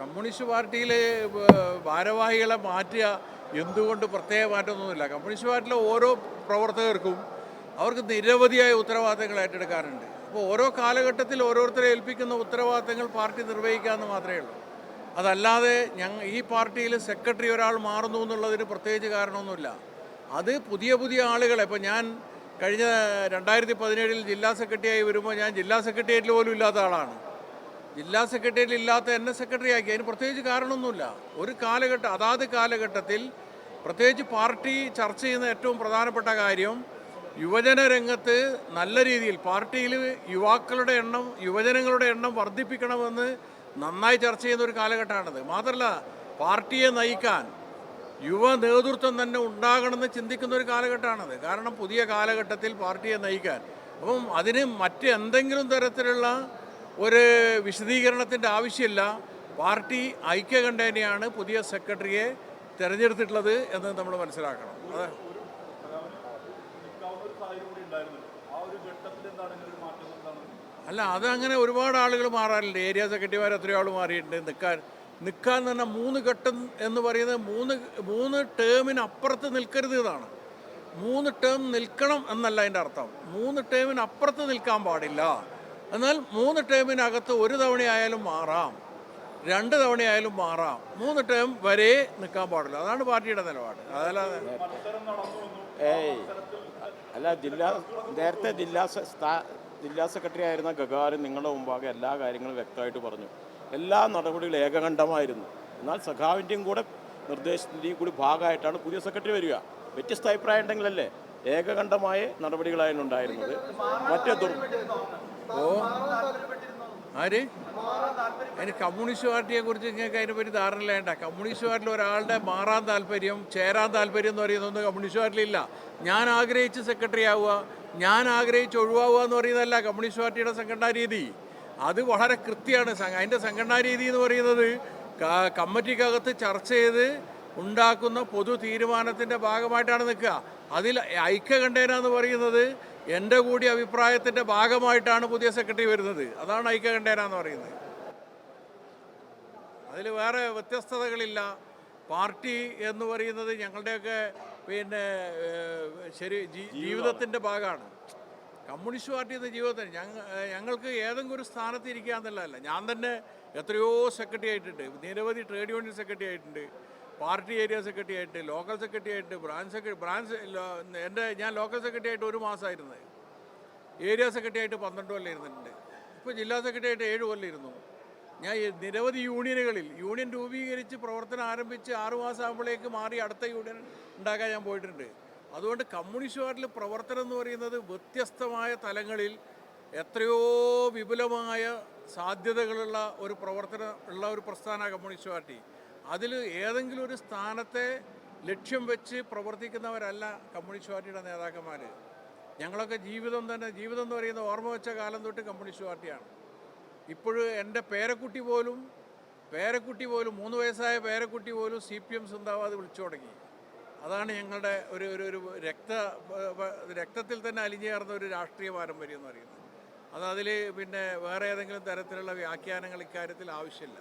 Communist പാർട്ടിയിലെ ഭാരവാഹികളെ മാറ്റുക എന്തുകൊണ്ട് പ്രത്യേക മാറ്റമൊന്നുമില്ല? കമ്മ്യൂണിസ്റ്റ് പാർട്ടിയിലെ ഓരോ പ്രവർത്തകർക്കും അവർക്ക് നിരവധിയായ ഉത്തരവാദിത്തങ്ങൾ ഏറ്റെടുക്കാറുണ്ട്. അപ്പോൾ ഓരോ കാലഘട്ടത്തിൽ ഓരോരുത്തരെ ഏൽപ്പിക്കുന്ന ഉത്തരവാദിത്തങ്ങൾ പാർട്ടി നിർവഹിക്കാമെന്ന് മാത്രമേ ഉള്ളൂ. അതല്ലാതെ ഞങ്ങൾ ഈ പാർട്ടിയിൽ സെക്രട്ടറി ഒരാൾ മാറുന്നു എന്നുള്ളതിന് പ്രത്യേകിച്ച് കാരണമൊന്നുമില്ല. അത് പുതിയ പുതിയ ആളുകളെ ഇപ്പോൾ ഞാൻ കഴിഞ്ഞ രണ്ടായിരത്തി പതിനേഴിൽ ജില്ലാ സെക്രട്ടറിയായി വരുമ്പോൾ ഞാൻ ജില്ലാ സെക്രട്ടേറിയറ്റിൽ പോലും ഇല്ലാത്ത ആളാണ്. ജില്ലാ സെക്രട്ടറിയിൽ ഇല്ലാത്ത എന്നെ സെക്രട്ടറി ആക്കി. അതിന് പ്രത്യേകിച്ച് കാരണമൊന്നുമില്ല. ഒരു കാലഘട്ടം അതാത് കാലഘട്ടത്തിൽ പ്രത്യേകിച്ച് പാർട്ടി ചർച്ച ചെയ്യുന്ന ഏറ്റവും പ്രധാനപ്പെട്ട കാര്യം യുവജന രംഗത്ത് നല്ല രീതിയിൽ പാർട്ടിയിൽ യുവാക്കളുടെ എണ്ണം യുവജനങ്ങളുടെ എണ്ണം വർദ്ധിപ്പിക്കണമെന്ന് നന്നായി ചർച്ച ചെയ്യുന്ന ഒരു കാലഘട്ടമാണിത്. മാത്രമല്ല പാർട്ടിയെ നയിക്കാൻ യുവ നേതൃത്വം തന്നെ ഉണ്ടാകണമെന്ന് ചിന്തിക്കുന്ന ഒരു കാലഘട്ടമാണത്. കാരണം പുതിയ കാലഘട്ടത്തിൽ പാർട്ടിയെ നയിക്കാൻ. അപ്പം അതിന് മറ്റ് എന്തെങ്കിലും തരത്തിലുള്ള ഒരു വിശദീകരണത്തിന്റെ ആവശ്യമില്ല. പാർട്ടി ഐക്യകണ്ഠേനയാണ് പുതിയ സെക്രട്ടറിയെ തിരഞ്ഞെടുത്തിട്ടുള്ളത് എന്ന് നമ്മൾ മനസ്സിലാക്കണം. അതെ. അല്ല അതങ്ങനെ ഒരുപാട് ആളുകൾ മാറാറില്ല ഏരിയ സെക്രട്ടറിമാർ എത്രയോ ആൾ മാറിയിട്ടുണ്ട്. നിൽക്കാൻ നിൽക്കാൻ തന്നെ മൂന്ന് ഘട്ടം എന്ന് പറയുന്നത് മൂന്ന് മൂന്ന് ടേമിന് അപ്പുറത്ത് നിൽക്കരുത് ഇതാണ് മൂന്ന് ടേം നിൽക്കണം എന്നല്ല അതിന്റെ അർത്ഥം. മൂന്ന് ടേമിന് അപ്പുറത്ത് നിൽക്കാൻ പാടില്ല. എന്നാൽ മൂന്ന് ടേമിനകത്ത് ഒരു തവണയായാലും മാറാം. രണ്ട് തവണയായാലും മാറാം. മൂന്ന് ടേം വരെ നിൽക്കാൻ പാടില്ല. അതാണ് പാർട്ടിയുടെ നിലപാട്. അതല്ലാതെ ഏയ് അല്ല ജില്ലാ നേരത്തെ ജില്ലാ ജില്ലാ സെക്രട്ടറി ആയിരുന്ന ഗഗാരൻ നിങ്ങളുടെ മുമ്പാകെ എല്ലാ കാര്യങ്ങളും വ്യക്തമായിട്ട് പറഞ്ഞു. എല്ലാ നടപടികളും ഏകകണ്ഠമായിരുന്നു. എന്നാൽ സഖാവിന്റെയും കൂടെ നിർദ്ദേശത്തിന്റെയും കൂടി ഭാഗമായിട്ടാണ് പുതിയ സെക്രട്ടറി വരിക. വ്യത്യസ്ത അഭിപ്രായം ഉണ്ടെങ്കിലല്ലേ ഏകകണ്ഠമായ നടപടികളായിരുന്നു ഉണ്ടായിരുന്നത്. മറ്റേ ഓ. ആര്? അതിന് കമ്മ്യൂണിസ്റ്റ് പാർട്ടിയെ കുറിച്ച് നിങ്ങൾക്ക് അതിനെപ്പറ്റി ധാരണ വേണ്ട കമ്മ്യൂണിസ്റ്റ് പാർട്ടിയിൽ ഒരാളുടെ മാറാൻ താല്പര്യം ചേരാൻ താല്പര്യം എന്ന് പറയുന്നതൊന്നും കമ്മ്യൂണിസ്റ്റ് പാർട്ടിയിലില്ല. ഞാൻ ആഗ്രഹിച്ച് സെക്രട്ടറി ആവുക ഞാൻ ആഗ്രഹിച്ച് ഒഴിവാവുക എന്ന് പറയുന്നതല്ല കമ്മ്യൂണിസ്റ്റ് പാർട്ടിയുടെ സംഘടനാ രീതി. അത് വളരെ കൃത്യമാണ്. അതിന്റെ സംഘടനാ രീതി എന്ന് പറയുന്നത് കമ്മിറ്റിക്കകത്ത് ചർച്ച ചെയ്ത് ഉണ്ടാക്കുന്ന പൊതു തീരുമാനത്തിന്റെ ഭാഗമായിട്ടാണ് നിൽക്കുക. അതിൽ ഐക്യകണ്ഠേന എന്ന് പറയുന്നത് എന്റെ കൂടി അഭിപ്രായത്തിന്റെ ഭാഗമായിട്ടാണ് പുതിയ സെക്രട്ടറി വരുന്നത്. അതാണ് ഐക്യകണ്ഠേന എന്ന് പറയുന്നത്. അതിൽ വേറെ വ്യത്യസ്തതകളില്ല. പാർട്ടി എന്ന് പറയുന്നത് ഞങ്ങളുടെയൊക്കെ പിന്നെ ശരി ജീവിതത്തിന്റെ ഭാഗമാണ്. കമ്മ്യൂണിസ്റ്റ് പാർട്ടി എന്ന ജീവിതത്തിന് ഞങ്ങ ഞങ്ങൾക്ക് ഏതെങ്കിലും ഒരു സ്ഥാനത്ത് ഇരിക്കുക എന്നുള്ളതല്ല ഞാൻ തന്നെ എത്രയോ സെക്രട്ടറി ആയിട്ടുണ്ട്. നിരവധി ട്രേഡ് യൂണിയൻ സെക്രട്ടറി ആയിട്ടുണ്ട്. പാർട്ടി ഏരിയ സെക്രട്ടറി ആയിട്ട് ലോക്കൽ സെക്രട്ടറി ആയിട്ട് ബ്രാഞ്ച് സെക്രട്ടറി ബ്രാഞ്ച് എന്റെ ഞാൻ ലോക്കൽ സെക്രട്ടറി ആയിട്ട് ഒരു മാസമായിരുന്നത് ഏരിയ സെക്രട്ടറി ആയിട്ട് പന്ത്രണ്ട് കൊല്ലം ഇരുന്നിട്ടുണ്ട്. ഇപ്പോൾ ജില്ലാ സെക്രട്ടറി ആയിട്ട് ഏഴ് കൊല്ലം ഇരുന്നു. ഞാൻ നിരവധി യൂണിയനുകളിൽ യൂണിയൻ രൂപീകരിച്ച് പ്രവർത്തനം ആരംഭിച്ച് ആറ് മാസം ആകുമ്പോഴേക്ക് മാറി അടുത്ത യൂണിയൻ ഉണ്ടാക്കാൻ ഞാൻ പോയിട്ടുണ്ട്. അതുകൊണ്ട് കമ്മ്യൂണിസ്റ്റ് പാർട്ടിയിൽ പ്രവർത്തനം എന്ന് പറയുന്നത് വ്യത്യസ്തമായ തലങ്ങളിൽ എത്രയോ വിപുലമായ സാധ്യതകളുള്ള ഒരു പ്രവർത്തനം ഉള്ള ഒരു പ്രസ്ഥാന കമ്മ്യൂണിസ്റ്റ് പാർട്ടി. അതിൽ ഏതെങ്കിലും ഒരു സ്ഥാനത്തെ ലക്ഷ്യം വെച്ച് പ്രവർത്തിക്കുന്നവരല്ല കമ്മ്യൂണിസ്റ്റ് പാർട്ടിയുടെ നേതാക്കന്മാർ ഞങ്ങളൊക്കെ ജീവിതം തന്നെ ജീവിതം എന്ന് പറയുന്ന ഓർമ്മ വെച്ച കാലം തൊട്ട് കമ്മ്യൂണിസ്റ്റ് പാർട്ടിയാണ്. ഇപ്പോഴും എന്റെ പേരക്കുട്ടി പോലും പേരക്കുട്ടി പോലും മൂന്ന് വയസ്സായ പേരക്കുട്ടി പോലും സി പി എം സിന്ദാബാദ് വിളിച്ചു തുടങ്ങി. അതാണ് ഞങ്ങളുടെ ഒരു ഒരു ഒരു രക്ത രക്തത്തിൽ തന്നെ അലിഞ്ഞേർന്ന ഒരു രാഷ്ട്രീയ പാരമ്പര്യം എന്ന് പറയുന്നത്. അത് അതിൽ പിന്നെ വേറെ ഏതെങ്കിലും തരത്തിലുള്ള വ്യാഖ്യാനങ്ങൾ ഇക്കാര്യത്തിൽ ആവശ്യമില്ല.